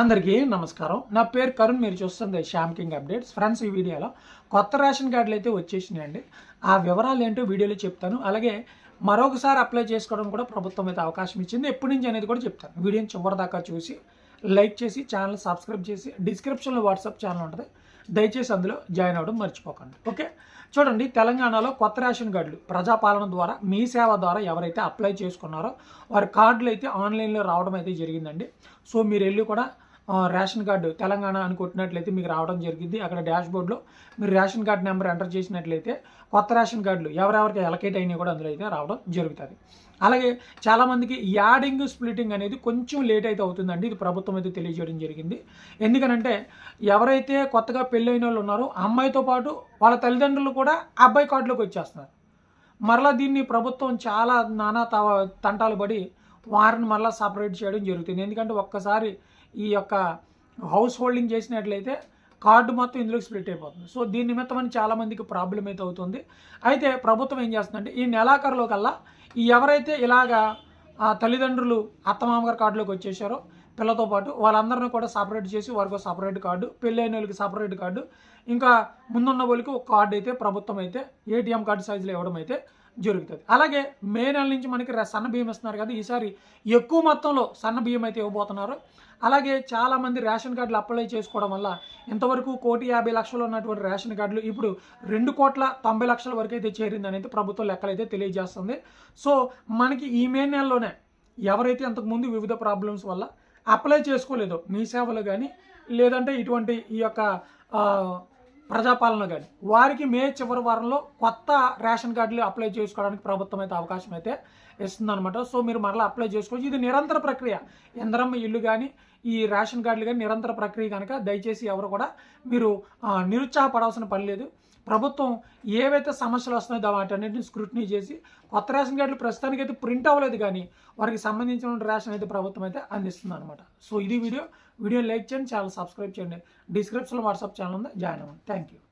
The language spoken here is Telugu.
అందరికీ నమస్కారం. నా పేరు కరుణ్ మీరు చూస్తుంది శ్యామ్ కింగ్ అప్డేట్స్. ఫ్రెండ్స్ ఈ వీడియోలో కొత్త రేషన్ కార్డులు అయితే వచ్చేసినాయండి. ఆ వివరాలు ఏంటో వీడియోలో చెప్తాను. అలాగే మరొకసారి అప్లై చేసుకోవడం కూడా ప్రభుత్వం అయితే అవకాశం ఇచ్చింది. ఎప్పటి నుంచి అనేది కూడా చెప్తాను. వీడియోని చివరిదాకా చూసి లైక్ చేసి ఛానల్ సబ్స్క్రైబ్ చేసి డిస్క్రిప్షన్లో వాట్సాప్ ఛానల్ ఉంటుంది. దయచేసి అందులో జాయిన్ అవ్వడం మర్చిపోకండి. ఓకే? చూడండి తెలంగాణలో కొత్త రేషన్ కార్డులు ప్రజాపాలన ద్వారా మీ సేవ ద్వారా ఎవరైతే అప్లై చేసుకున్నారో వారి కార్డులు అయితే ఆన్లైన్లో రావడం అయితే జరిగిందండి. సో మీరు వెళ్ళి కూడా రేషన్ కార్డు తెలంగాణ అని కొట్టినట్లయితే మీకు రావడం జరిగింది. అక్కడ డాష్ బోర్డ్లో మీరు రేషన్ కార్డు నెంబర్ ఎంటర్ చేసినట్లయితే కొత్త రేషన్ కార్డులు ఎవరెవరికి ఎలకేట్ అయినాయి కూడా అందులో అయితే రావడం జరుగుతుంది. అలాగే చాలామందికి యాడింగ్ స్ప్లిటింగ్ అనేది కొంచెం లేట్ అయితే అవుతుందండి. ఇది ప్రభుత్వం అయితే తెలియజేయడం జరిగింది. ఎందుకనంటే ఎవరైతే కొత్తగా పెళ్ళైన వాళ్ళు ఉన్నారో అమ్మాయితో పాటు వాళ్ళ తల్లిదండ్రులు కూడా అబ్బాయి కార్డులోకి వచ్చేస్తున్నారు. మరలా దీన్ని ప్రభుత్వం చాలా నానా తంటాలు పడి వారిని మరలా సపరేట్ చేయడం జరుగుతుంది. ఎందుకంటే ఒక్కసారి ఈ యొక్క హౌస్ హోల్డింగ్ చేసినట్లయితే కార్డు మొత్తం ఇందులోకి స్ప్లిట్ అయిపోతుంది. సో దీని నిమిత్తం అని చాలామందికి ప్రాబ్లం అయితే అవుతుంది. అయితే ప్రభుత్వం ఏం చేస్తుందంటే ఈ నెలాఖరులో కల్లా ఈ ఎవరైతే ఇలాగా తల్లిదండ్రులు అత్తమామగారి కార్డులోకి వచ్చేసారో పిల్లతో పాటు వాళ్ళందరినీ కూడా సపరేట్ చేసి వారికి సపరేట్ కార్డు పెళ్ళైన వాళ్ళకి సపరేట్ కార్డు ఇంకా ముందున్న వాళ్ళకి ఒక కార్డు అయితే ప్రభుత్వం అయితే ఏటీఎం కార్డు సైజులో ఇవ్వడం అయితే జరుగుతుంది. అలాగే మే నెల నుంచి మనకి సన్న బియ్యం ఇస్తున్నారు కదా ఈసారి ఎక్కువ మొత్తంలో సన్న బియ్యం అయితే ఇవ్వబోతున్నారు. అలాగే చాలామంది రేషన్ కార్డులు అప్లై చేసుకోవడం వల్ల ఇంతవరకు కోటి యాభై లక్షలు ఉన్నటువంటి రేషన్ కార్డులు ఇప్పుడు రెండు కోట్ల తొంభై లక్షల వరకు అయితే చేరింది అనేది ప్రభుత్వం లెక్కలైతే తెలియజేస్తుంది. సో మనకి ఈ మే నెలలోనే ఎవరైతే అంతకుముందు వివిధ ప్రాబ్లమ్స్ వల్ల అప్లై చేసుకోలేదో మీ సేవలు కానీ లేదంటే ఇటువంటి ఈ యొక్క ప్రజాపాలన కానీ. వారికి మే చివరి వారంలో కొత్త రేషన్ కార్డులు అప్లై చేసుకోవడానికి ప్రభుత్వం అయితే అవకాశం అయితే ఇస్తుందన్నమాట. సో మీరు మరలా అప్లై చేసుకోవచ్చు. ఇది నిరంతర ప్రక్రియ. ఎందరమ్మ ఇల్లు కానీ ఈ రేషన్ కార్డులు కానీ నిరంతర ప్రక్రియ కనుక దయచేసి ఎవరు కూడా మీరు నిరుత్సాహపడాల్సిన పని లేదు. ప్రభుత్వం ఏవైతే సమస్యలు వస్తున్నాయో వాటన్నిటిని స్క్రూటినీ చేసి కొత్త రేషన్ కార్డులు ప్రస్తుతానికి అయితే ప్రింట్ అవ్వలేదు కానీ వారికి సంబంధించిన రేషన్ అయితే ప్రభుత్వం అయితే అందిస్తుంది అనమాట సో ఇది వీడియో. వీడియో లైక్ చేయండి ఛానల్ సబ్స్క్రైబ్ చేయండి. డిస్క్రిప్షన్లో వాట్సాప్ ఛానల్ ఉంది. జాయిన్ అవ్వండి. Thank you